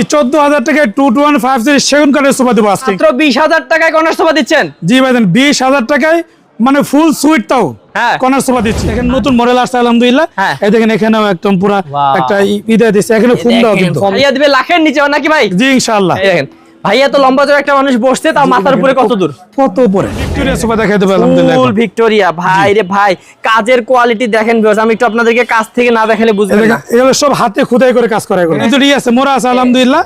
জি চোদ্দ হাজার টাকায় two two one five zero সেগুন কাঠের সোফা দেবো আজকে। মাত্র বিশ হাজার টাকায় কর্নার সোফা দিচ্ছেন? জি ভাইজান টাকায় মানে ফুল সুইট তাও হ্যাঁ। কর্নার সোফা দিচ্ছি। এখানে নতুন মডেল আসছে আলহামদুলিল্লাহ। হ্যাঁ। এই দেখেন এখানেও একদম পুরা একটা ইদা দিচ্ছে এখানে ফুল দাও কিন্তু। দিবে লাখের নিচে নাকি ভাই? জি ইনশাআল্লাহ। দেখেন। ভাইয়া তো লম্বা চড়া একটা মানুষ বসছে তাও মাথার উপরে কত দূর? কত উপরে? ভিক্টোরিয়া সোফা দেখাই দেবো আলহামদুলিল্লাহ। ফুল ভিক্টোরিয়া ভাই রে ভাই কাজের কোয়ালিটি দেখেন আমি একটু আপনাদেরকে কাছ থেকে না দেখালে বুঝবেন না। এগুলো সব হাতে খোদাই করে কাজ করা। এগুলো কিন্তু আছে মোরা আছে আলহামদুলিল্লাহ।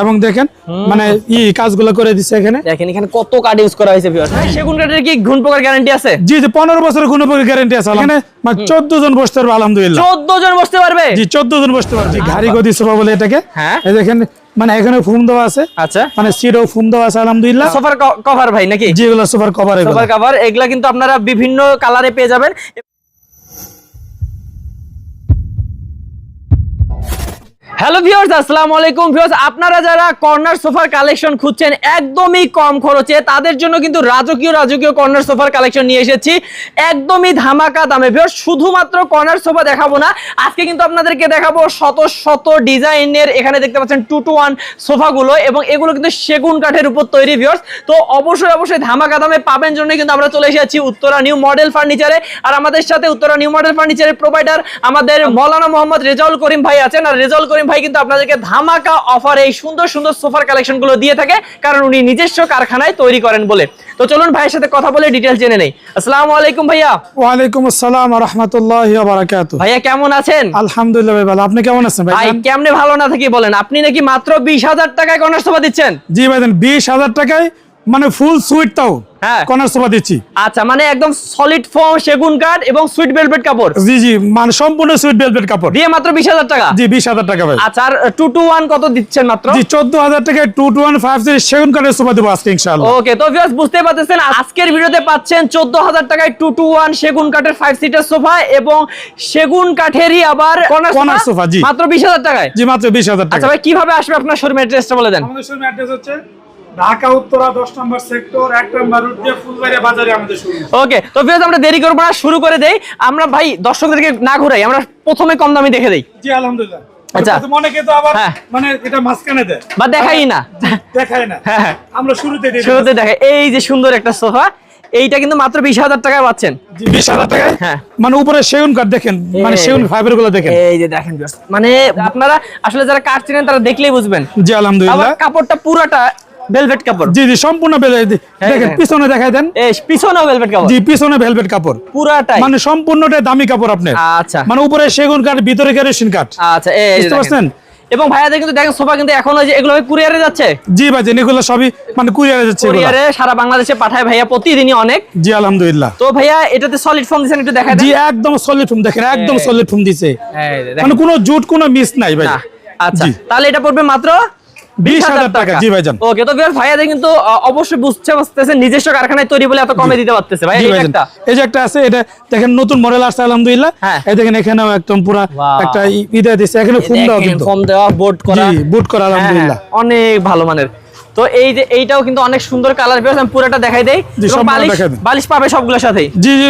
এবং দেখেন মানে ই কাজগুলো করে দিচ্ছে এখানে। দেখেন এখানে কত কাঠ ইউজ করা হয়েছে। সেগুন কাঠের কি ঘুণ পোকার গ্যারান্টি আছে? জি জি পনেরো বছরের কোনো গ্যারান্টি আছে। এখানে মানে চোদ্দ জন বসতে পারবে আলহামদুলিল্লাহ। চোদ্দ জন বসতে পারবে? জি চোদ্দ জন বসতে পারবে। ঘাড়ি গদি সোফা বলে এটাকে। হ্যাঁ। এই দেখেন মানে এখানে ফুম দেওয়া আছে। আচ্ছা। মানে সিটও ফুম দেওয়া আছে আলহামদুলিল্লাহ। সোফার কভার ভাই নাকি? যেগুলো সোফার কভার সোফার কভার এগুলা কিন্তু আপনারা বিভিন্ন কালারে পেয়ে যাবেন। হ্যালো ভিউয়ার্স আসসালামু আলাইকুম। ভিউয়ার্স আপনারা যারা কর্নার সোফার কালেকশন খুঁজছেন একদমই কম খরচে তাদের জন্য কিন্তু রাজকীয় রাজকীয় কর্নার সোফার কালেকশন নিয়ে এসেছি। একদমই ধামাকা দামে। ভিউয়ার্স শুধুমাত্র কর্নার সোফা দেখাবো না আজকে কিন্তু আপনাদেরকে দেখাবো শত শত ডিজাইনের। এখানে দেখতে পাচ্ছেন টু টু ওয়ান সোফাগুলো এবং এগুলো কিন্তু সেগুন কাঠের উপর তৈরি ভিউয়ার্স তো অবশ্যই অবশ্যই ধামাকা দামে পাবেন জন্য কিন্তু আমরা চলে এসেছি উত্তরা নিউ মডেল ফার্নিচারে আর আমাদের সাথে উত্তরা নিউ মডেল ফার্নিচারের প্রোভাইডার আমাদের মৌলানা মোহাম্মদ রেজাউল করিম ভাই আছেন। আর রেজাউল করিম ভাই কিন্তু আপনাদেরকে ধামাকা অফারে এই সুন্দর সুন্দর সোফার কালেকশনগুলো দিয়ে থাকে কারণ উনি নিজস্ব কারখানায় তৈরি করেন বলে। তো চলুন ভাইয়ের সাথে কথা বলে ডিটেলস জেনে নেই। আসসালামু আলাইকুম ভাইয়া। ওয়ালাইকুম আসসালাম রহমতুল্লাহ বারাকাতু। ভাইয়া কেমন আছেন? আলহামদুলিল্লাহ ভাই ভালো। আপনি কেমন আছেন ভাই? ভাই কেমনে ভালো না থাকি বলেন। আপনি নাকি মাত্র বিশ হাজার টাকায় কর্নার সোফা দিচ্ছেন? জি ভাইজান বিশ হাজার টাকায় মানে ফুল সুইট তাও। হ্যাঁ। কর্নার সোফা দিচ্ছি। আচ্ছা মানে একদম সলিড ফোম সেগুন কাঠ এবং সুইট ভেলভেট কাপড়। জি জি মানে সম্পূর্ণ সুইট ভেলভেট কাপড়। দিয়ে মাত্র বিশ হাজার টাকা? জি বিশ হাজার টাকা ভাই। আচ্ছা আর টু টু ওয়ান কত দিচ্ছেন মাত্র? জি টাকায় টু সেগুন কাঠের সোফা দেবো আজকে ইনশাআল্লাহ। ওকে তো ভিউয়ার্স বুঝতে পারতেছেন আজকের ভিডিওতে পাচ্ছেন চোদ্দ হাজার টাকায় টু টু ওয়ান সেগুন কাঠের ফাইভ সিটার সোফা এবং সেগুন কাঠেরই আবার কর্নার সোফা জি। মাত্র বিশ হাজার টাকায়? জি মাত্র বিশ হাজার টাকা আচ্ছা ভাই কীভাবে আসবে আপনার শোরুমের অ্যাড্রেসটা বলে দেন? আমাদের শোরুম অ্যাড্রেস হচ্ছে ঢাকা উত্তরা দশ নম্বর সেক্টর এক নম্বর রুট দিয়ে ফুলবাড়িয়া বাজারে আমাদের শোরুম ওকে তো ভিউয়ার্স আমরা দেরি করব না শুরু করে দেই। আমরা ভাই দর্শকদেরকে না ঘুরাই আমরা প্রথমে কম দামি দেখে দেই। জি আলহামদুলিল্লাহ। আচ্ছা। অনেকে তো আবার হ্যাঁ। মানে এটা মাঝখানে দেয়। বা দেখাই না। দেখায় না। হ্যাঁ। আমরা শুরুতে দিই। শুরুতে দেখে এই যে সুন্দর একটা সোফা এইটা কিন্তু মাত্র বিশ হাজার টাকায় পাচ্ছেন। বিশ হাজার টাকায়? হ্যাঁ। মানে উপরে সেগুন কাঠ দেখেন মানে। সেগুন ফাইবারগুলো দেখেন। এই যে দেখেন মানে আপনারা আসলে যারা কাঠ চিনেন তারা দেখলেই বুঝবেন। জি আলহামদুলিল্লাহ। কাপড়টা পুরাটা ভেলভেট কাপড়। জি জি সম্পূর্ণ বেলে দেখেন দেখেন। পিছনে দেখাই দেন। এই পিছনেও ভেলভেট কাপড়। জি পিছনে ভেলভেট কাপড়। পুরাটাই। মানে সম্পূর্ণটা দামি কাপড় আপনার। আচ্ছা। মানে উপরে সেগুন কাঠ ভিতরে কেরোসিন কাঠ। আচ্ছা এই বুঝতে পারছেন? এবং ভাইয়াদের কিন্তু দেখেন সোফা কিন্তু এখন এগুলো কুরিয়ারে যাচ্ছে। জি ভাই এগুলো সবই মানে কুরিয়ারে যাচ্ছে কুরিয়ারে সারা বাংলাদেশে পাঠায় ভাইয়া প্রতিদিনই অনেক। জি আলহামদুলিল্লাহ। তো ভাইয়া এটাতে সলিড ফর্ম দিচ্ছেন একটু দেখা জি একদম সলিড ফুম দেখেন একদম সলিড ফুম দিছে। মানে কোনো জুট কোনো মিস নাই ভাই। আচ্ছা। তাহলে এটা পড়বে মাত্র বিশ হাজার টাকা। জি ভাইজান ওকে তো ভিউয়ার ভাইয়াদের কিন্তু অবশ্যই বুঝতে পারতেছে নিজস্ব কারখানায় তৈরি বলে এত কমে দিতে পারতেছে। ভাই এই একটা এই যে একটা আছে এটা দেখেন নতুন মডেল আসছে আলহামদুলিল্লাহ। হ্যাঁ। এই দেখেন এখানেও একদম পুরা একটা ই- ইদে দিছে এখানে ফুম দেওয়া কিন্তু। ফর্ম দেওয়া বোর্ড করা। জি করা হ্যাঁ, আলহামদুলিল্লাহ। হ্যাঁ, অনেক ভালো মানের। তো এই যে এইটাও কিন্তু অনেক সুন্দর কালার পেয়েছে আমি পুরোটা দেখাই দেই। জি, বালিশ বালিশ পাবে সবগুলোর সাথেই। জি জি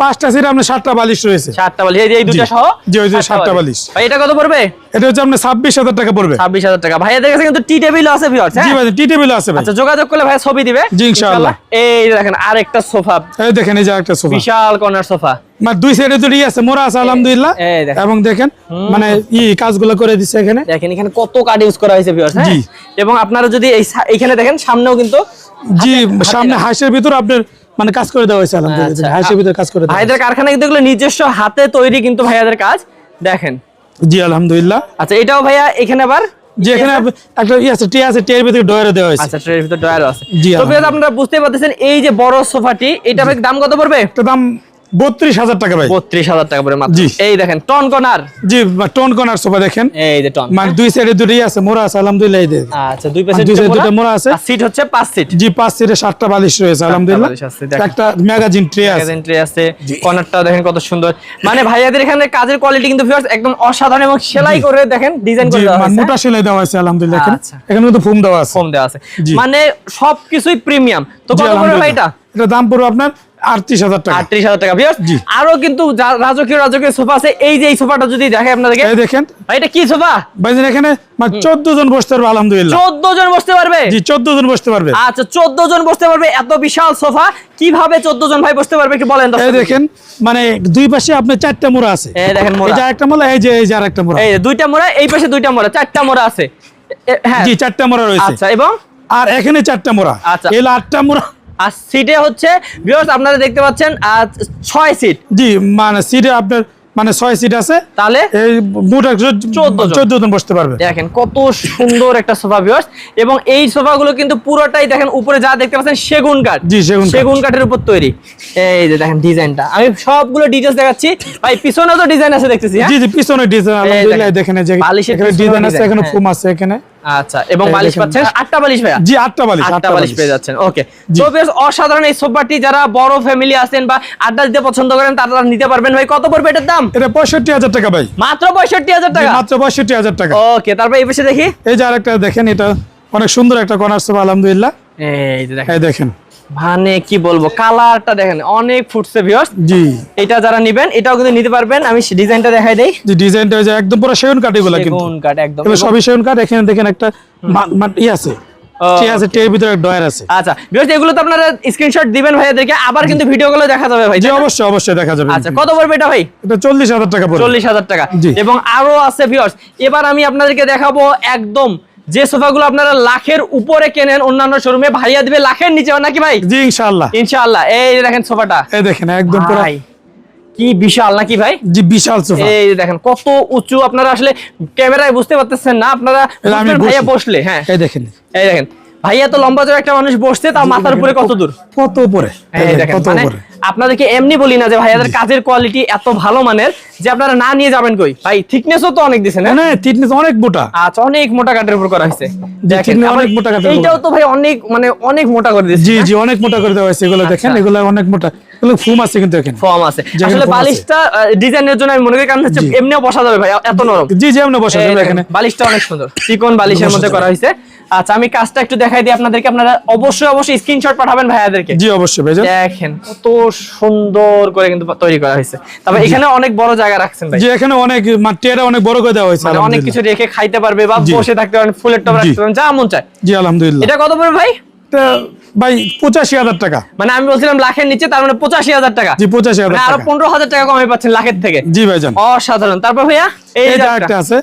পাঁচটা সিট আপনার সাতটা বালিশ রয়েছে। সাতটা বালিশ। এই যে এই দুটো সহ জি, ওই যে সাতটা বালিশ। ভাই এটা কত পড়বে? এটা হচ্ছে আপনার ছাব্বিশ হাজার টাকা পড়বে। ছাব্বিশ হাজার টাকা। ভাইয়াদের কাছে কিন্তু টি টেবিল আছে ভিউয়ার্স জি হ্যাঁ ভাই টি টেবিল আছে ভাই। আচ্ছা যোগাযোগ করলে ভাই ছবি দিবে জি, ইনশাআল্লাহ। এই দেখেন আরেকটা সোফা। এই দেখেন এই যে একটা সোফা। বিশাল কর্নার সোফা। মানে দুই সাইডে আছে মোড়া আছে আলহামদুলিল্লাহ। এবং দেখেন মানে ই কাজগুলো করে দিচ্ছে এখানে। দেখেন এখানে কত কার্ড ইউজ করা হয়েছে ভিউয়ার্স হ্যাঁ? জি। এবং আপনারা যদি এইখানে দেখেন সামনেও কিন্তু জি সামনে হাঁসের ভিতর আপনার মানে কাজ করে দেওয়া হয়েছে আলহামদুলিল্লাহ। আচ্ছা। হাঁসের ভিতর কাজ করে দেওয়া ভাইদের কারখানা কিন্তু এগুলো নিজস্ব হাতে তৈরি কিন্তু ভাইয়াদের কাজ দেখেন। জি আলহামদুলিল্লাহ। আচ্ছা এটাও ভাইয়া এখানে আবার যে এখানে আপ- একটা ই আছে টি আছে টিয়ের ভিতরে ডয়ারে দেওয়া হয়েছে। আচ্ছা ট্রের ভিতর ড্রয়ার আছে। জি, তো আপনারা বুঝতে পারতেছেন এই যে বড় সোফাটি এটা দাম কত পড়বে? দাম বত্রিশ হাজার টাকা ভাই। বত্রিশ হাজার টাকা জি। এই দেখেন টন কর্নার জি টোন কর্নার সোফা দেখেন। এই যে টন। মানে দুই সাইডে দুটো ই আছে মোড়া আছে আলহামদুলিল্লাহ এই আচ্ছা দুই পাশে দুই side দুটো মোড়া আছে। সিট হচ্ছে পাঁচ সিট জি পাঁচ সিটে সাতটা বালিশ রয়েছে আলহামদুলিল্লাহ। আছে। একটা ম্যাগাজিন ট্রে আছে। ম্যাগাজিন ট্রে আছে দেখেন কত সুন্দর। মানে ভাইয়াদের এখানে কাজের কোয়ালিটি কিন্তু ভিউয়ার্স একদম অসাধারণ এবং সেলাই করে দেখেন ডিজাইন করে দেওয়া হয়েছে। মোটা সেলাই দেওয়া আছে আলহামদুলিল্লাহ এখানে। আচ্ছা। এখানে কিন্তু ফোম দেওয়া আছে। ফোম দেওয়া আছে। মানে সবকিছুই প্রিমিয়াম তো কত ভাই এটা এটা দাম পড়বে আপনার আটত্রিশ হাজার টাকা। আটত্রিশ হাজার টাকা। ভিউয়ার্স আরও কিন্তু রাজকীয় রাজকীয় সোফা আছে। এই যে এই সোফাটা যদি দেখে আপনাদেরকে। এই দেখেন। ভাই, এটা কি সোফা? ভাইজান এখানে মানে জন বসতে পারবে আলহামদুলিল্লাহ। চোদ্দ জন বসতে পারবে? জি চোদ্দ জন বসতে পারবে। আচ্ছা চোদ্দ জন বসতে পারবে। এত বিশাল সোফা। কীভাবে চোদ্দ জন ভাই বসতে পারবে একটু বলেন এই দেখেন মানে দুই পাশে আপনার চারটা মোড়া আছে। এই দেখেন মোড়া। এই যে একটা মোড়া এই যে এই যে আরেকটা মোড়া। এই দুইটা মোড়া এই পাশে দুইটা মোড়া চারটা মোড়া আছে। হ্যাঁ। জি চারটা মোড়া রয়েছে। আচ্ছা এবং? আর এখানে চারটা মোড়া। আচ্ছা। এলো আটটা মোড়া আর সিটে হচ্ছে ভিউয়ার্স আপনারা দেখতে পাচ্ছেন আর ছয় সিট জি মানে সিটে আপনার মানে ছয় সিট আছে। তাহলে? এই মোটা 14 জন। চোদ্দ জন বসতে পারবে। দেখেন কত সুন্দর একটা সোফা ভিউয়ার্স এবং এই সোফাগুলো কিন্তু পুরোটাই দেখেন উপরে যা দেখতে পাচ্ছেন সেগুন কাঠ। জি, সেগুন সেগুন কাঠের উপর তৈরি। এই যে দেখেন ডিজাইনটা আমি সবগুলো ডিটেলস দেখাচ্ছি। ভাই পিছনেও তো ডিজাইন আছে দেখতেছি হ্যাঁ? জি জি পিছনে ডিজাইন দেখেন ডিজাইন আছে এখানে হ্যাঁ। ফোম আছে এখানে। আচ্ছা এবং বালিশ পাচ্ছেন? আটটা বালিশ ভাইয়া? জি আটটা বালিশ আটটা বালিশ পেয়ে যাচ্ছেন ওকে তো বেশ অসাধারণ এই সোফাটি যারা বড় ফ্যামিলি আছেন বা আড্ডা দিতে পছন্দ করেন তারা নিতে পারবেন ভাই। কত পড়বে এটার দাম? এটা পঁয়ষট্টি হাজার টাকা ভাই। মাত্র পঁয়ষট্টি হাজার জি, টাকা? মাত্র পঁয়ষট্টি হাজার টাকা। ওকে তারপর এই পাশে দেখি। এই যে আরেকটা দেখেন এটা অনেক সুন্দর একটা কর্নার সোফা আলহামদুলিল্লাহ। এই দেখেন। মানে কি বলব কালারটা দেখেন অনেক ফুটছে ভিউয়ার্স জি। এটা যারা নিবেন এটাও কিন্তু নিতে পারবেন। আমি ডিজাইনটা দেখাই দেই। যে ডিজাইনটা ওই যে একদম পুরো সেগুন কাঠ এগুলো কিন্তু। সেগুন কাঠ একদম। এগুলো সবই সেগুন কাঠ এখানে দেখেন একটা মা- মা- ই আছে। ও। আছে টের ভিতরে ডয়ার আছে। আচ্ছা ভিউয়ার্স এগুলো তো আপনারা স্ক্রিনশট দিবেন ভাইয়াদেরকে আবার কিন্তু ভিডিও গুলো দেখা যাবে ভাই জি অবশ্যই অবশ্যই দেখা যাবে। আচ্ছা কত পড়বে এটা ভাই? এটা চল্লিশ হাজার টাকা পড়বে। চল্লিশ হাজার টাকা। জি। এবং আরও আছে ভিউয়ার্স এবার আমি আপনাদেরকে দেখাবো একদম যে সোফাগুলো আপনারা লাখের উপরে কেনেন অন্যান্য শোরুমে ভাইয়া দিবে লাখের নিচে নাকি ভাই? জি ইনশাআল্লাহ। ইনশাআল্লাহ। এই দেখেন সোফাটা। এই দেখেন একদম পুরো ভাই কি বিশাল নাকি ভাই? জি বিশাল সোফা। এই দেখেন কত উঁচু আপনারা আসলে ক্যামেরায় বুঝতে পারতেছেন না আপনারা ভাইয়া বসলে হ্যাঁ। এই দেখেন। এই দেখেন ভাইয়া তো লম্বা একটা মানুষ বসছে তাও মাথার উপরে কত দূর? কত উপরে? এই দেখেন, মানে উপরে? আপনাদেরকে এমনি বলি না যে ভাইয়াদের কাজের কোয়ালিটি এত ভালো মানের যে আপনারা না নিয়ে যাবেন কই? ভাই থিকনেসও তো অনেক দিছেন? না? থিকনেস অনেক মোটা। আচ্ছা অনেক মোটা কাঠের উপর করা হয়েছে। দেখেন অনেক মোটা উপর। এইটাও তো ভাই অনেক মানে অনেক মোটা করে দিয়েছে জি জি অনেক মোটা করে দেওয়া হয়েছে। এগুলো দেখেন আচ্ছা। এগুলো অনেক মোটা। এগুলো ফুম আছে কিন্তু এখানে। ফর্ম আছে। আসলে বালিশটা ডিজাইনের জন্য আমি মনে করি কারণ হচ্ছে এমনিও বসা যাবে ভাই এত নরম। জি জি আমরা বসে যাব দেখেন, এখানে। বালিশটা অনেক সুন্দর। চিকন বালিশের মধ্যে করা হয়েছে। আচ্ছা আমি কাজটা একটু দেখাই দিই আপনাদেরকে। আপনারা অবশ্যই অবশ্যই স্ক্রিনশট পাঠাবেন ভাইয়াদেরকে। জি অবশ্যই ভাইজান। দেখেন কত সুন্দর করে কিন্তু তৈরি করা হয়েছে। তবে এখানে অনেক বড় জায়গা রাখছেন ভাই। এখানে অনেক মানে অনেক বড় করে দেওয়া হয়েছে মানে অনেক কিছু রেখে খাইতে পারবে বা বসে থাকতে পারেন ফুলের। রাখতে পারেন যা মন চায়। জি আলহামদুলিল্লাহ। এটা কত পড়বে ভাই? ভাই পঁচাশি হাজার টাকা। মানে আমি বলছিলাম লাখের নিচে তার মানে পঁচাশি হাজার টাকা। জি পঁচাশি হাজার আরও পনেরো হাজার টাকা কমে পাচ্ছেন লাখের থেকে। জি অসাধারণ। তারপর ভাইয়া এই একটা। আছে।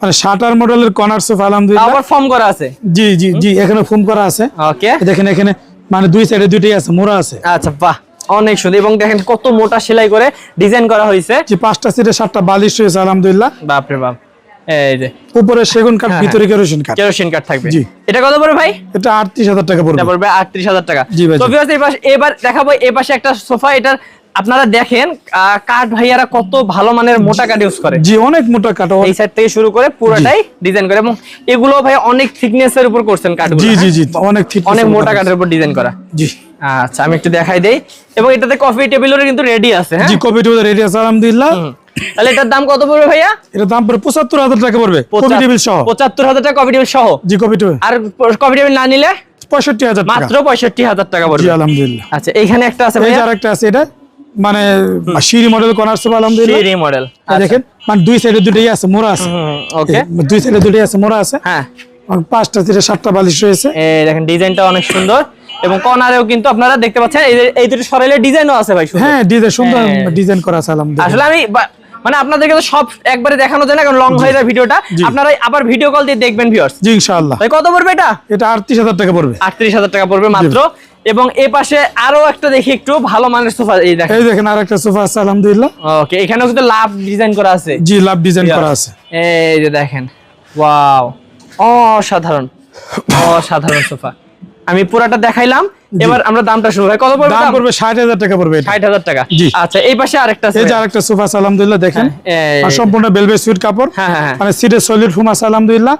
মানে শাটার মডেলের কর্নার সোফা আলহামদুলিল্লাহ। আবার ফর্ম করা আছে। জি জি জি এখানে ফোম করা আছে। ওকে। দেখেন এখানে মানে দুই সাইডে দুইটাই আছে মোড়া আছে। আচ্ছা বাহ। অনেক সুন্দর। এবং দেখেন কত মোটা সেলাই করে ডিজাইন করা হয়েছে। যে পাঁচটা সিটে সাতটা বালিশ রয়েছে আলহামদুলিল্লাহ। বাপরে বাপ। এই যে। উপরে সেগুন কাঠ ভিতরে কেরোসিন কাঠ। কেরোসিন কার্ড থাকবে। জি। এটা কত পড়বে ভাই? এটা আটত্রিশ হাজার টাকা পড়বে। এটা পড়বে আটত্রিশ হাজার টাকা। জি ভাই, তো জি। এই পাশে- এবার দেখাবো এই পাশে একটা সোফা এটার আপনারা দেখেন কাঠ ভাইয়ারা কত ভালো মানের মোটা কাঠ ইউজ করে। জি অনেক মোটা কাঠ এই সাইড থেকে শুরু করে পুরোটাই ডিজাইন করে। এবং এগুলো ভাই অনেক থিকনেস এর উপর করছেন কাঠগুলো জি জি হ্যাঁ? জি অনেক অনেক মোটা কাঠের উপর ডিজাইন করা। জি। আচ্ছা আমি একটু দেখাই দেই। এবং এটাতে কফি টেবিলের কিন্তু রেডি আছে হ্যাঁ? জি কপি টু রেডি আছে আলহামদুলিল্লাহ। তাহলে এটার দাম কত পড়বে ভাইয়া? এটা দাম পড়ে পঁচাত্তর হাজার টাকা পড়বে কপি টেবিল সহ। পঁচাত্তর হাজার টাকা কফি টেবিল সহ? জি কপি টেবিল আর কফি টেবিল না নিলে? পঁয়ষট্টি হাজার টাকা। মাত্র পঁয়ষট্টি হাজার টাকা জি পড়বে আলহামদুলিল্লাহ। আচ্ছা এইখানে একটা আছে এই যে ভাইয়া? আরেকটা আছে এটা মানে সিঁড়ি মডেল কর্নার সোফা আলহামদুলিল্লাহ? সিঁড়ি মডেল এই দেখেন মানে দুই সাইডে দুটোই আছে মোড়া আছে। ওকে। দুই সাইডে দুটোই আছে মোড়া আছে। হ্যাঁ। পাঁচটা সিটে সাতটা বালিশ রয়েছে। এই দেখেন ডিজাইনটা অনেক সুন্দর। এবং কর্নারেও কিন্তু আপনারা দেখতে পাচ্ছেন এই দুটো সরাইলে ডিজাইনও আছে ভাই। হ্যাঁ ডিজাইন সুন্দর হ্যাঁ। ডিজাইন করা আছে আলহামদুলিল্লাহ। আসলে আমি মানে আপনাদেরকে তো সব একবারে দেখানো যায় না কারণ লং হয়ে যায় ভিডিওটা। আপনারা আবার ভিডিও কল দিয়ে দেখবেন ভিউয়ার্স জি ইনশাআল্লাহ। ভাই কত পড়বে এটা? এটা আটত্রিশ হাজার টাকা পড়বে। আটত্রিশ হাজার টাকা পড়বে মাত্র। এবং এ পাশে আরও একটা দেখি একটু ভালো মানের সোফা এই দেখেন। এই দেখেন আর একটা সোফা আছে আলহামদুলিল্লাহ। ওকে এখানেও কিন্তু লাভ ডিজাইন করা আছে। জি লাভ ডিজাইন করা আছে। এই যে দেখেন ওয়াও অসাধারণ অসাধারণ সোফা। আমি পুরাটা দেখাইলাম। এবার আমরা দামটা শুরু হয় কত পড়বে দাম পড়বে ষাট হাজার টাকা পড়বে এটা। ষাট হাজার টাকা। জি। আচ্ছা এই পাশে আরেকটা আছে এই যে আরেকটা সোফা আলহামদুলিল্লাহ দেখেন। হ্যাঁ, আর সম্পূর্ণ বেলভেট সুইট কাপড়। হ্যাঁ, হ্যাঁ। মানে সিটের সলিড ফুম আছে আলহামদুলিল্লাহ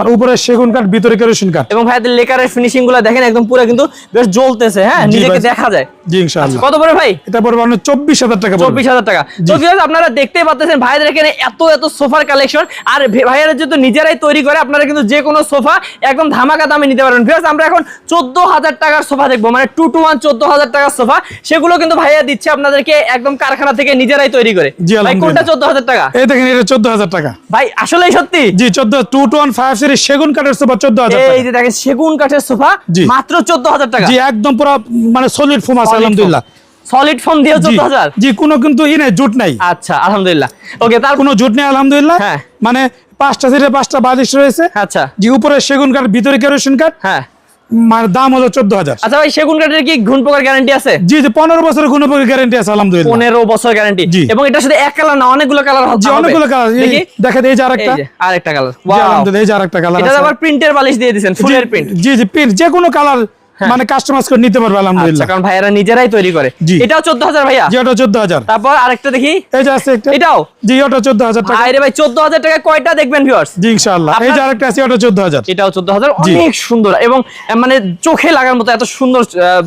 আর উপরে সেগুন কাঠ ভিতরে কেরোসিন কাঠ। এবং ভাইদের লেকারের ফিনিশিংগুলো দেখেন একদম পুরো কিন্তু বেশ জ্বলতেছে হ্যাঁ? নিজেকে দেখা যায়। জি ইনশাআল্লাহ। কত পড়ে ভাই? এটা পড়বে আপনার চব্বিশ হাজার টাকা পড়বে। চব্বিশ হাজার টাকা। তো viewers, আপনারা দেখতেই পাচ্ছেন ভাইদের এখানে এত এত সোফার কালেকশন আর ভাইয়েরা যেহেতু নিজেরাই তৈরি করে আপনারা কিন্তু যে কোনো সোফা একদম ধামাকা দামে নিতে পারবেন। ভিউয়ার্স আমরা এখন চোদ্দ হাজার টাকার সোফা সোফা দেখব মানে টু টু ওয়ান চোদ্দ হাজার টাকার সোফা। সেগুলো কিন্তু ভাইয়া দিচ্ছে আপনাদেরকে একদম কারখানা থেকে নিজেরাই তৈরি করে। ভাই কোনটা চোদ্দ হাজার টাকা? এই দেখেন এটা চোদ্দ হাজার টাকা। ভাই আসলেই সত্যি? জি চোদ্দ two two one five series সেগুন কাঠের সোফা চোদ্দ হাজার এই যে দেখেন সেগুন কাঠের সোফা মাত্র চোদ্দ হাজার টাকা। জি একদম পুরো মানে সলিড ফোম আছে আলহামদুলিল্লাহ। সলিড ফর্ম দিয়ে জি। চোদ্দ হাজার? জি কোনো কিন্তু ই নাই জুট নাই। আচ্ছা আলহামদুলিল্লাহ। ওকে তার কোনো জুট নেই আলহামদুলিল্লাহ। হ্যাঁ। মানে পাঁচটা সিটে পাঁচটা বালিশ রয়েছে। আচ্ছা। জি উপরে সেগুন কাঠ ভিতরে কেরোসিন কাঠ। হ্যাঁ। দাম হলো চোদ্দ হাজার আচ্ছা ভাই সেগুন কাঠের কি ঘুণ পোকার গ্যারান্টি আছে? জি জি পনেরো বছরের কোনো গ্যারান্টি আছে আলহামদুলিল্লাহ। পনেরো বছর গ্যারান্টি এবং এটা শুধু এক কালার না অনেকগুলো কালার জি অনেকগুলো কালার দেখেন এই যে আরেকটা। আরেকটা কালার আলহামদুলিল্লাহ এই যে আরেকটা কালার এটা আবার প্রিন্টের বালিশ দিয়ে দিয়েছেন ফুলের প্রিন্ট জি জি প্রিন্ট যে কোনো কালার মানে কাস্টমাইজ করে নিতে পারবে আচ্ছা আলহামদুলিল্লাহ কারণ ভাইয়ারা নিজেরাই তৈরি করে। এটাও চোদ্দ হাজার ভাইয়া? জি ওটা চোদ্দ হাজার তারপর আরেকটা দেখি। এই যে আছে একটা। এটাও? জি ওটা চোদ্দ হাজার টাকা। আরে ভাই চোদ্দ হাজার টাকা কয়টা দেখবেন ভিউয়ার্স জি ইনশাআল্লাহ। এই যে আরেকটা আছে ওটা চোদ্দ হাজার এটাও চোদ্দ হাজার জি। অনেক সুন্দর। এবং মানে চোখে লাগার মতো এত সুন্দর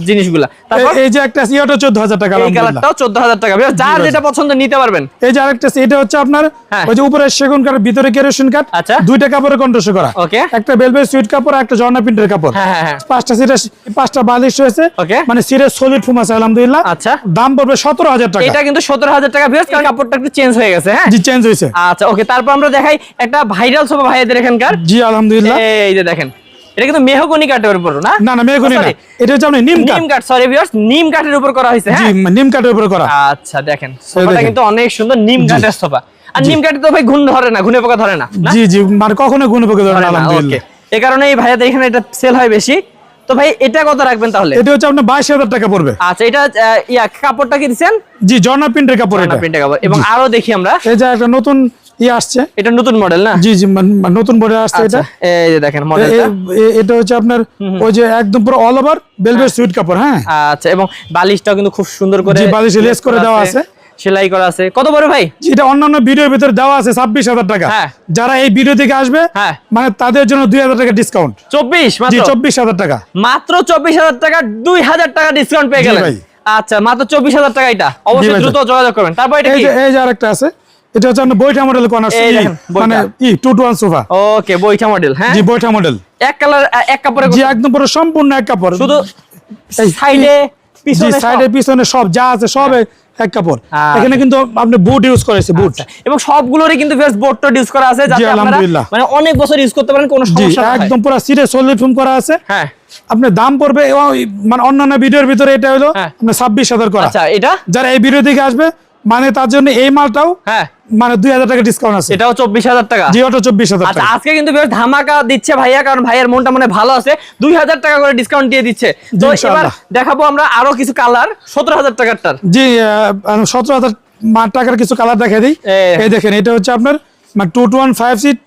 জিনিসগুলা। তারপর? এই যে একটা আছে ওটা চোদ্দ হাজার টাকা এই কালারটাও চোদ্দ হাজার টাকা। Viewers, যার যেটা পছন্দ নিতে পারবেন। এই যে আরেকটা আছে এটা হচ্ছে আপনার হ্যাঁ। ওই যে উপরে সেগুন কাঠ ভিতরে কেরোসিন কাঠ আচ্ছা। দুইটা কাপড়ে কন্ট্রোস করা। ওকে। একটা বেলভেট সুইট কাপড় আর একটা জর্না প্রিন্টের কাপড়। হ্যাঁ, হ্যাঁ, হ্যাঁ। পাঁচটা সিটে পাঁচটা বালিশ রয়েছে। মানে সিটের সলিড ফুম আছে আলহামদুলিল্লাহ। আচ্ছা। দাম পড়বে সতেরো হাজার টাকা। এটা কিন্তু সতেরো হাজার টাকা কারণ কাপড়টা একটু চেঞ্জ হয়ে গেছে হ্যাঁ? জি চেঞ্জ হয়েছে। আচ্ছা ওকে তারপর আমরা দেখাই একটা ভাইরাল ভাইয়াদের এখানকার। জি আলহামদুলিল্লাহ। এই যে দেখেন এটা কিন্তু মেহগনি কাঠের উপর না? না না মেগুনি না। এটা হচ্ছে আপনি নিম কাঠ। নিম কাঠ সরি ভিউয়ার্স নিম কাঠের উপর করা হয়েছে হ্যাঁ? নিম কাঠের উপরে করা। আচ্ছা দেখেন সোফাটা কিন্তু অনেক সুন্দর নিম কাঠের সোফা আর নিম কাঠে তো ভাই ঘুণ ধরে না ঘুনে পোকা ধরে না? জি জি মানে কখনো গুণ পকে ধরে না, আলহামদুলিল্লাহ। okay। এ কারণে এই ভাইয়াদের এখানে এটা সেল হয় বেশি। তো ভাই এটা কত রাখবেন তাহলে? এটা হচ্ছে আপনার বাইশ হাজার টাকা পড়বে। আচ্ছা এটা ইয়া কাপড়টা কি দিচ্ছেন? জি ঝর্ণা প্রিন্টের কাপড় এটা। প্রিন্টে কাপড়। এবং আরও দেখি আমরা। এই যে একটা নতুন ই আসছে। এটা নতুন মডেল না? জি জি নতুন বোর্ডে আসছে আচ্ছা এটা। এই যে দেখেন মডেলটা এটা হচ্ছে আপনার ওই যে একদম পুরো অল ওভার বেলভেট সুইট কাপড় হ্যাঁ। আচ্ছা এবং বালিশটাও কিন্তু খুব সুন্দর করে জি, বালিশে লেস করে দেওয়া আছে। সেলাই করা আছে। কত বড় ভাই? এটা অন্যান্য ভিডিওর ভিতরে দেওয়া আছে ছাব্বিশ হাজার টাকা। হ্যাঁ। যারা এই ভিডিও থেকে আসবে হ্যাঁ। মানে তাদের জন্য দুই হাজার টাকা ডিসকাউন্ট চব্বিশ চব্বিশ হাজার টাকা। মাত্র চব্বিশ হাজার টাকা দুই হাজার টাকা ডিসকাউন্ট পেয়ে জি গেলেন। আচ্ছা মাত্র চব্বিশ হাজার টাকা এটা। অবশ্যই দ্রুত যোগাযোগ করবেন। তারপর এটা এই কি? যে এই যে আরেকটা আছে এটা হচ্ছে আপনার বইটা মডেল কর্নার। মানে E two two one sofa okay বইটা মডেল হ্যাঁ? জি বইটা মডেল এক কালার এক কাপড়ে জি একদম পুরো সম্পূর্ণ এক কাপড়। শুধু সাইডে পিছনে সাইডে পিছনে সব যা আছে সব এক কাপড়। আচ্ছা। এখানে কিন্তু আপনি বুট ইউজ করেছে বুট আচ্ছা, এবং সবগুলোরই কিন্তু বেশ বোর্ড টোড ইউজ করা আছে যাতে আপনারা আলহামদুলিল্লাহ। মানে অনেক বছর ইউজ করতে পারেন কোনো সমস্যা না একদম পুরো সিরে সলিড ফোম করা আছে। হ্যাঁ। আপনার দাম পড়বে মানে অন্যান্য ভিডিওর ভিতরে এটা হলো হ্যাঁ। আপনার ছাব্বিশ হাজার করা। আচ্ছা এটা? যারা এই ভিডিও থেকে আসবে মানে তার জন্য এই মালটাও হ্যাঁ। মানে দুই হাজার টাকা ডিসকাউন্ট আছে। এটাও চব্বিশ হাজার টাকা। জি ওটা চব্বিশ হাজার আচ্ছা টাকা। আজকে কিন্তু বেশ ধামাকা দিচ্ছে ভাইয়া কারণ ভাইয়ের মনটা মনে ভালো আছে। দুই হাজার টাকা করে ডিসকাউন্ট দিয়ে দিচ্ছে। তো এবার দেখাবো আমরা আরও কিছু কালার সতেরো হাজার টাকারটার। জি সতেরো হাজার টাকার কিছু কালার দেখা দিই। এই। দেখেন এটা হচ্ছে আপনার two two one five seat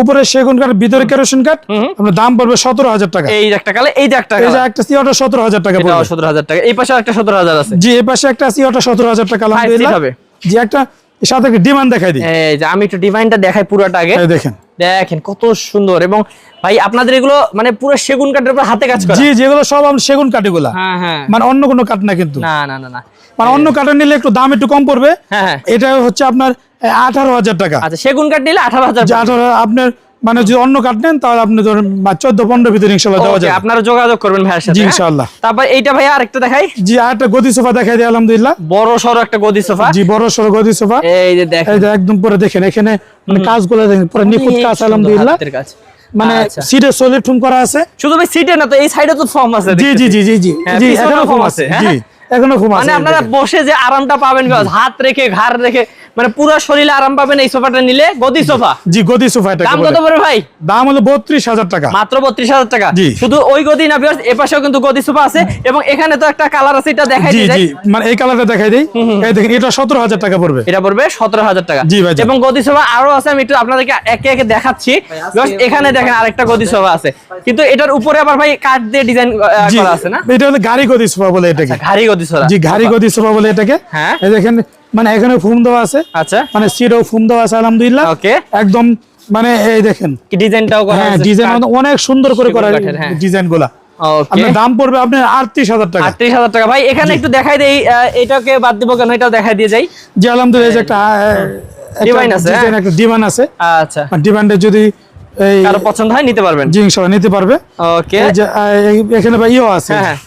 উপরে সেগুন কাঠ ভিতরে কেরোসিন কাঠ আপনার দাম পড়বে সতেরো হাজার টাকা। এই একটা কালে এই একটা একটা সিওটা সতেরো হাজার টাকা সতেরো হাজার টাকা। এই পাশে একটা সতেরো হাজার আছে। জি এই পাশে একটা সিওটা সতেরো হাজার টাকা আলহামদুলিল্লাহ। হবে। জি একটা সাথে একটা ডিমান্ড দেখাই দিই। এই যে আমি একটু ডিমান্ডটা দেখাই পুরোটা আগে। দেখেন। দেখেন কত সুন্দর এবং ভাই আপনাদের এগুলো মানে পুরো সেগুন কাঠের উপর হাতে কাজ করা। জি যেগুলো সব আমরা সেগুন কাঠিগুলা হ্যাঁ হ্যাঁ। মানে অন্য কোনো কাঠ না কিন্তু। না না না না। মানে অন্য কাঠের নিলে একটু দাম একটু কম পড়বে। হ্যাঁ হ্যাঁ। এটা হচ্ছে আপনার আঠারো হাজার টাকা। আচ্ছা সেগুন কাঠ নিলে আঠারো হাজার আঠারো আপনার মানে যদি অন্য কাঠ নেন তাহলে আপনি ধরেন চোদ্দ পনেরো ভিতরে ইনশাল্লাহ দেওয়া যাবে। আপনারা যোগাযোগ করবেন ভাইয়ের সাথে হ্যাঁ? তারপর এইটা ভাইয়া আরেকটা দেখাই। জি আর একটা গদি সোফা দেখাই দিই আলহামদুলিল্লাহ। বড় সড়ো একটা গদি সোফা। জি বড় সড়ো গদি সোফা। এই যে দেখেন। একদম পুরো দেখেন এখানে মানে কাজগুলো দেখেন পুরো নিখুঁত কাজ আলহামদুলিল্লাহ। কাজ। মানে আচ্ছা। সিটে সলিড ঠুম করা আছে। শুধু ভাই সিটে না তো এই সাইডে তো ফর্ম আছে জি জি জি জি জি হ্যাঁ, জি এখনও আছে, আছে হ্যাঁ? জি। এখনও ঘুম মানে আপনারা বসে যে আরামটা পাবেন হাত রেখে ঘাড় রেখে মানে পুরো শরীরে আরাম পাবেন এই সোফাটা নিলে গদি সোফা। জি গদি সোফা এটা দাম কত পড়ে ভাই? দাম হলো বত্রিশ হাজার টাকা। মাত্র বত্রিশ হাজার টাকা। শুধু ওই গদি না বিয়ার্স এপাশেও কিন্তু গদি সোফা আছে এবং এখানে তো একটা কালার আছে এটা দেখাই জি জি মানে এই কালারটা দেখাই দিই। এই দেখেন এটা সতেরো হাজার টাকা পড়বে। এটা পড়বে সতেরো হাজার টাকা। জি ভাইজান। এবং গদি সোফা আরও আছে আমি একটু আপনাদেরকে একে একে দেখাচ্ছি। Just এখানে দেখেন আরেকটা গদি সোফা আছে। কিন্তু এটার উপরে আবার ভাই কাঠ দিয়ে ডিজাইন করা আছে না? এটা হলো গাড়ি গদি সোফা বলে এটাকে। আচ্ছা, ঘাড়ি গদি সোফা। জি গাড়ি গদি সোফা বলে এটাকে। হ্যাঁ। এই দেখেন মানে এখানে ফুম দেওয়া আছে। আচ্ছা। মানে সিটও ফুম দেওয়া আছে আলহামদুলিল্লাহ। ওকে। একদম মানে এই দেখেন। কি ডিজাইনটাও করা হ্যাঁ আছে ডিজাইন অনেক সুন্দর করে করা কাঠের, হ্যাঁ। ডিজাইনগুলা আপনার দাম পড়বে আপনার আটত্রিশ হাজার টাকা। আটত্রিশ হাজার টাকা। ভাই এখানে একটু দেখাই দেই এটাকে বাদ দিব কেন? এটাও দেখাই দিয়ে যাই। জি আলহামদুলিল্লাহ যে একটা Design আছে, ডিজাইন হ্যাঁ। একটা ডিমান্ড আছে। আচ্ছা। ডিমান্ডে যদি এই কারও পছন্দ হয় নিতে পারবেন। জি ইনশাআল্লাহ নিতে পারবে। ওকে। এখানে বা ইও আছে। হ্যাঁ, হ্যাঁ।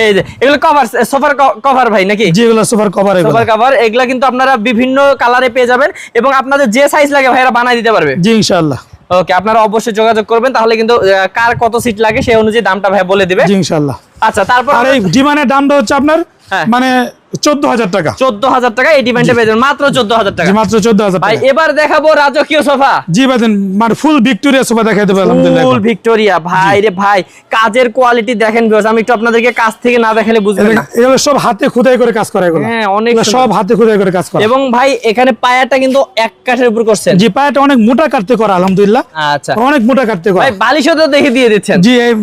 এই যে এগুলো কভার সোফার কভার ভাই নাকি? যেগুলো সুপার কভার এগুলো। সোফার কভার এগুলা কিন্তু আপনারা বিভিন্ন কালারে পেয়ে যাবেন এবং আপনাদের যে সাইজ লাগে ভাইরা বানাই দিতে পারবে। জি ইনশাআল্লাহ ওকে আপনারা অবশ্যই যোগাযোগ করবেন তাহলে কিন্তু কার কত সিট লাগে সেই অনুযায়ী দামটা ভাই বলে দিবে। জি ইনশাআল্লাহ আচ্ছা তারপর আর এই ডিমানের দামটা হচ্ছে আপনার হ্যাঁ। মানে চোদ্দ হাজার টাকা। চোদ্দ হাজার টাকা এই ডিমান্ডে পেয়ে মাত্র চোদ্দ হাজার টাকা মাত্র চোদ্দ হাজার ভাই এবার দেখাবো রাজকীয় সোফা। জি বাদেন মানে ফুল ভিক্টোরিয়া সোফা দেখাই দেবো ফুল ভিক্টোরিয়া ভাই রে ভাই কাজের কোয়ালিটি দেখেন viewers, আমি একটু আপনাদেরকে কাছ থেকে না দেখালে বুঝবেন না। এগুলো- এগুলো সব হাতে খোদাই করে কাজ করা এগুলো। হ্যাঁ, অনেক সব হাতে খোদাই করে কাজ করা। এবং ভাই এখানে পায়াটা কিন্তু এক কাঠের উপর করছেন। জি পায়াটা অনেক মোটা কাটতে করা আলহামদুলিল্লাহ। আচ্ছা। অনেক মোটা কাটতে করা। ভাই বালিশও তো দেখে দিয়ে দিচ্ছেন। জি হ্যাঁ।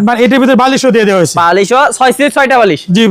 মানে এটার ভিতরে বালিশও দিয়ে দেওয়া হয়েছে। বালিশও ছয় সিট ছয়টা বালিশ। জি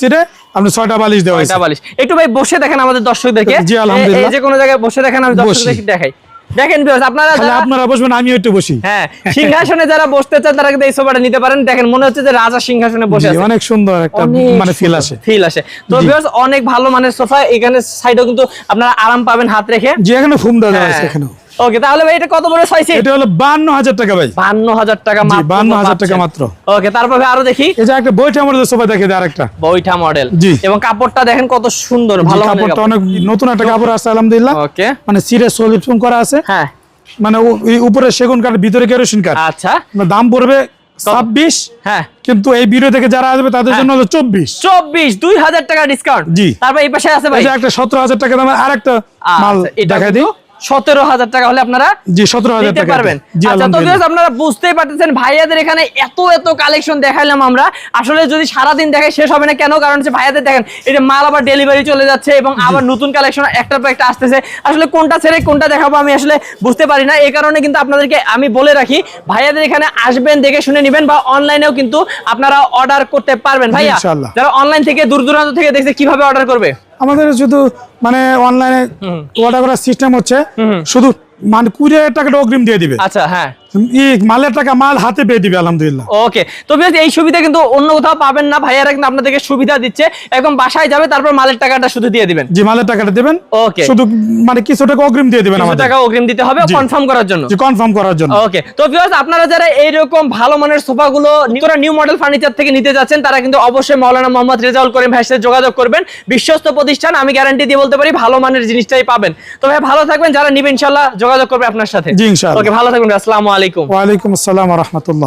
সিটে আপনি ছয়টা বালিশ দেওয়া ছয়টা বালিশ। একটু ভাই বসে দেখেন আমাদের দর্শকদেরকে। জি, আলহামদুলিল্লাহ। এই যে কোনো জায়গায় বসে দেখেন আমি দর্শকদেরকে দেখাই। দেখেন আপনারা আপনারা বসবেন আমিও একটু বসি। হ্যাঁ সিংহাসনে যারা বসতে চান তারা কিন্তু এই সোফাটা নিতে পারেন। দেখেন মনে হচ্ছে যে রাজা সিংহাসনে বসে আছে। অনেক সুন্দর একটা মানে ফিল আসে। ফিল আসে। তো জি। অনেক ভালো মানের সোফা। এখানে সাইডেও কিন্তু আপনারা আরাম পাবেন হাত রেখে। যে এখানে ফুম দেওয়া হ্যাঁ। আছে এখানেও। ওকে তাহলে ভাই এটা কত বড় সিট এটা হলো বান্ন হাজার টাকা ভাই। বান্ন হাজার টাকা মাত্র 52,000 টাকা মাত্র। ওকে তারপর আরও দেখি। এই যে একটা বইটা আমাদের সোফা দেখে দেয় আরেকটা। বইটা মডেল জি। এবং কাপড়টা দেখেন কত সুন্দর ভালো কাপড়টা অনেক নতুন একটা কাপড় আছে আলহামদুলিল্লাহ। ওকে মানে সিরে সলিপসম করা আছে। হ্যাঁ। মানে উপরে সেগুন কাঠ ভিতরে কেরোসিন কাঠ। আচ্ছা। মানে দাম পড়বে ছাব্বিশ। হ্যাঁ। কিন্তু এই ভিডিও থেকে যারা আসবে তাদের হ্যাঁ। জন্য চব্বিশ। চব্বিশ দুই হাজার টাকা ডিসকাউন্ট জি। তারপর এই পাশে আছে ভাই। একটা সতেরো হাজার টাকা দামের আরেকটা মাল আচ্ছা, দেখাই দিই। সতেরো হাজার টাকা হলে আপনারা জি সতেরো হাজার টাকা পারবেন। আচ্ছা তো আপনারা বুঝতেই পারতেছেন ভাইয়াদের এখানে এত এত কালেকশন দেখাইলাম আমরা। আসলে যদি সারাদিন দেখাই শেষ হবে না কেন? কারণ হচ্ছে ভাইয়াদের দেখেন এটা মাল আবার ডেলিভারি চলে যাচ্ছে এবং আবার নতুন কালেকশন একটার পর একটা আসতেছে। আসলে কোনটা ছেড়ে কোনটা দেখাবো আমি আসলে বুঝতে পারি না। এই কারণে কিন্তু আপনাদেরকে আমি বলে রাখি ভাইয়াদের এখানে আসবেন দেখে শুনে নেবেন বা অনলাইনেও কিন্তু আপনারা অর্ডার করতে পারবেন। ভাইয়া। যারা অনলাইন থেকে দূর দূরান্ত থেকে দেখছে কীভাবে অর্ডার করবে? আমাদের শুধু মানে অনলাইনে অর্ডার করার সিস্টেম হচ্ছে শুধু মানে কুড়ি হাজার টাকাটা অগ্রিম দিয়ে দিবে। আচ্ছা হ্যাঁ। মালের টাকা মাল হাতে পেয়ে দিবে আলহামদুলিল্লাহ। ওকে তো এই সুবিধা কিন্তু অন্য কোথাও পাবেন না ভাইয়ারা কিন্তু আপনাদেরকে সুবিধা দিচ্ছে। একদম বাসায় যাবে তারপর মালের টাকাটা শুধু দিয়ে দিবেন। যে মালের টাকাটা দেবেন। ওকে। শুধু মানে কিছু টাকা অগ্রিম দিয়ে দিবেন আমাদের। টাকা অগ্রিম দিতে হবে কনফার্ম করার জন্য। কনফার্ম করার জন্য। ওকে তো ভিউয়ার্স আপনারা যারা এইরকম ভালো মানের সোফাগুলো নিকরা নিউ মডেল ফার্নিচার থেকে নিতে যাচ্ছেন তারা কিন্তু অবশ্যই মাওলানা মোহাম্মদ রেজাউল করিম ভাইয়ের সাথে যোগাযোগ করবেন। বিশ্বস্ত প্রতিষ্ঠান আমি গ্যারান্টি দিয়ে বলতে পারি ভালো মানের জিনিসটাই পাবেন। তো ভাই ভালো থাকবেন যারা নিবেন ইনশাআল্লাহ যোগাযোগ করবে আপনার সাথে। জি, ইনশাআল্লাহ। ওকে ভালো থাকবেন আসসালামু আলাইকুম। ওয়ালাইকুম আসসালাম রহমতুল্লাহ।